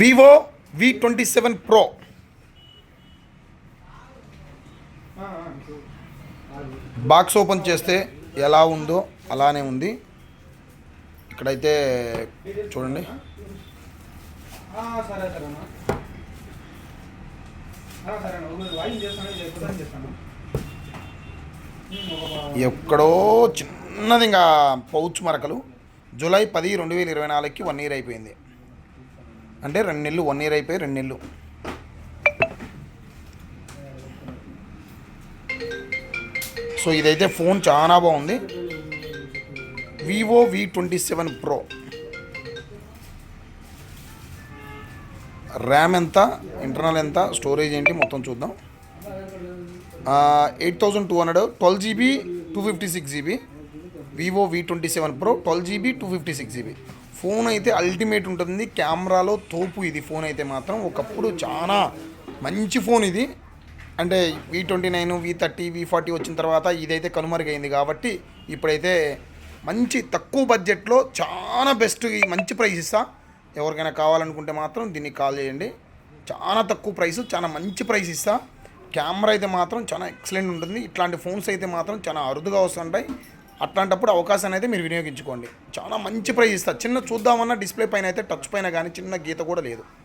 Vivo V twenty seven pro box open చేస్తే ఎలా ఉందో అలానే ఉంది. ఇక్కడైతే చూడండి. ఎక్కడో చిన్నది ఇంకా పౌచ్ మరకలు. జూలై పది రెండు వేల ఇరవై నాలుగుకి వన్ ఇయర్ అయిపోయింది. అంటే రెండు నెలలు వన్ ఇయర్ అయిపోయి రెండు నెలలు. సో ఇదైతే ఫోన్ చాలా బాగుంది. Vivo V twenty seven pro RAM ఎంత ఇంటర్నల్ ఎంత స్టోరేజ్ ఏంటి మొత్తం చూద్దాం. Eight thousand two hundred twelve GB two fifty six GB Vivo V twenty seven pro twelve GB two fifty six GB phone అయితే ultimate ఉంటుంది. కెమెరాలో తోపు ఇది ఫోన్ అయితే మాత్రం. ఒకప్పుడు చాలా మంచి ఫోన్ ఇది. అంటే V twenty nine V thirty V forty వచ్చిన తర్వాత ఇదైతే కనుమరుగైంది కాబట్టి ఇప్పుడైతే మంచి తక్కువ బడ్జెట్లో చాలా బెస్ట్ మంచి ప్రైస్ ఇస్తా. ఎవరికైనా కావాలనుకుంటే మాత్రం దీన్ని కాల్ చేయండి. చాలా తక్కువ ప్రైస్ చాలా మంచి ప్రైస్ ఇస్తా. కెమెరా అయితే మాత్రం చాలా ఎక్సలెంట్ ఉంటుంది. ఇట్లాంటి ఫోన్స్ అయితే మాత్రం చాలా అరుదుగా వస్తుంటాయి. అట్లాంటప్పుడు అవకాశాన్ని అయితే మీరు వినియోగించుకోండి. చాలా మంచి ప్రైస్ ఇస్తారు. చిన్న చూద్దామన్న డిస్ప్లే పైన అయితే టచ్ పైన కానీ చిన్న గీత కూడా లేదు.